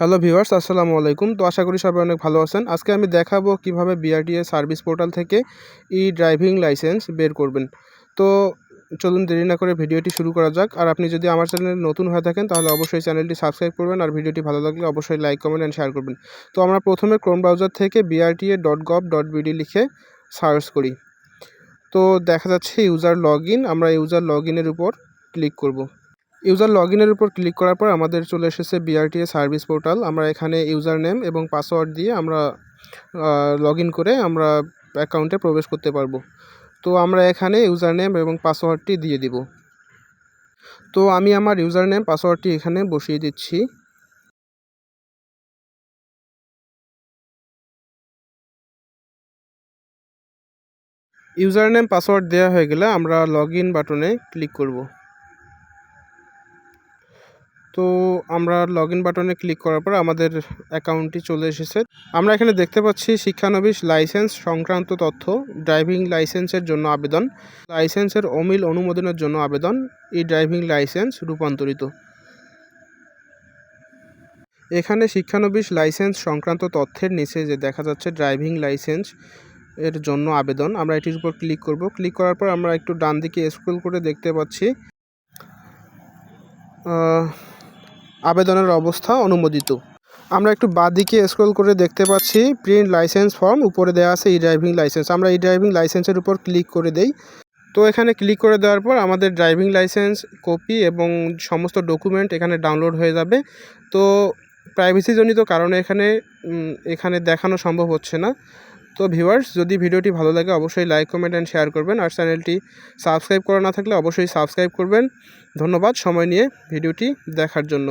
Hello viewers, আসসালামু আলাইকুম। তো আশা করি সবাই অনেক ভালো আছেন। আজকে আমি দেখাবো কীভাবে বিআরটিএ সার্ভিস পোর্টাল থেকে ই ড্রাইভিং লাইসেন্স বের করবেন। তো চলুন দেরি না করে ভিডিওটি শুরু করা যাক। আর আপনি যদি আমার চ্যানেলে নতুন হয়ে থাকেন, তাহলে অবশ্যই চ্যানেলটি সাবস্ক্রাইব করবেন আর ভিডিওটি ভালো লাগলে অবশ্যই লাইক, কমেন্ট অ্যান্ড শেয়ার করবেন। তো আমরা প্রথমে ক্রোম ব্রাউজার থেকে BRTA dot gov dot BD লিখে সার্চ করি। তো দেখা যাচ্ছে ইউজার লগ আমরা ইউজার লগ ইনের উপর ক্লিক করব। ইউজার লগ ইনের উপর ক্লিক করার পর আমাদের চলে এসেছে বিআরটিএ সার্ভিস পোর্টাল। আমরা এখানে ইউজার নেম এবং পাসওয়ার্ড দিয়ে আমরা লগ করে আমরা অ্যাকাউন্টে প্রবেশ করতে পারব। তো আমরা এখানে ইউজার নেম এবং পাসওয়ার্ডটি দিয়ে দিব। তো আমি আমার ইউজার নেম পাসওয়ার্ডটি এখানে বসিয়ে দিচ্ছি। ইউজার নেম পাসওয়ার্ড দেওয়া হয়ে গেলে আমরা লগ ইন বাটনে ক্লিক করব। তো আমরা লগ ইন বাটনে ক্লিক করার পর আমাদের অ্যাকাউন্টটি চলে এসেছে। আমরা এখানে দেখতে পাচ্ছি শিক্ষানবিশ লাইসেন্স সংক্রান্ত তথ্য ড্রাইভিং লাইসেন্সের জন্য আবেদন লাইসেন্সের অমিল অনুমোদনের জন্য আবেদন ই ড্রাইভিং লাইসেন্স রূপান্তরিত। এখানে শিক্ষানবিশ লাইসেন্স সংক্রান্ত তথ্যের নিচে যে দেখা যাচ্ছে ড্রাইভিং লাইসেন্স এর জন্য আবেদন, আমরা এটির উপর ক্লিক করব। ক্লিক করার পর আমরা একটু ডান দিকে স্ক্রল করে দেখতে পাচ্ছি আবেদনের অবস্থা অনুমোদিত। আমরা একটু বাঁ দিকে স্ক্রল করে দেখতে পাচ্ছি প্রিন্ট লাইসেন্স ফর্ম উপরে দেওয়া আছে ই ড্রাইভিং লাইসেন্স আমরা ই ড্রাইভিং লাইসেন্সের উপর ক্লিক করে দেই। তো এখানে ক্লিক করে দেওয়ার পর আমাদের ড্রাইভিং লাইসেন্স কপি এবং সমস্ত ডকুমেন্ট এখানে ডাউনলোড হয়ে যাবে। তো প্রাইভেসিজনিত কারণে এখানে এখানে দেখানো সম্ভব হচ্ছে না। তো ভিউয়ার্স যদি ভিডিওটি ভালো লাগে অবশ্যই লাইক কমেন্ট অ্যান্ড শেয়ার করবেন। আর চ্যানেলটি সাবস্ক্রাইব করা না থাকলে অবশ্যই সাবস্ক্রাইব করবেন। ধন্যবাদ সময় নিয়ে ভিডিওটি দেখার জন্য।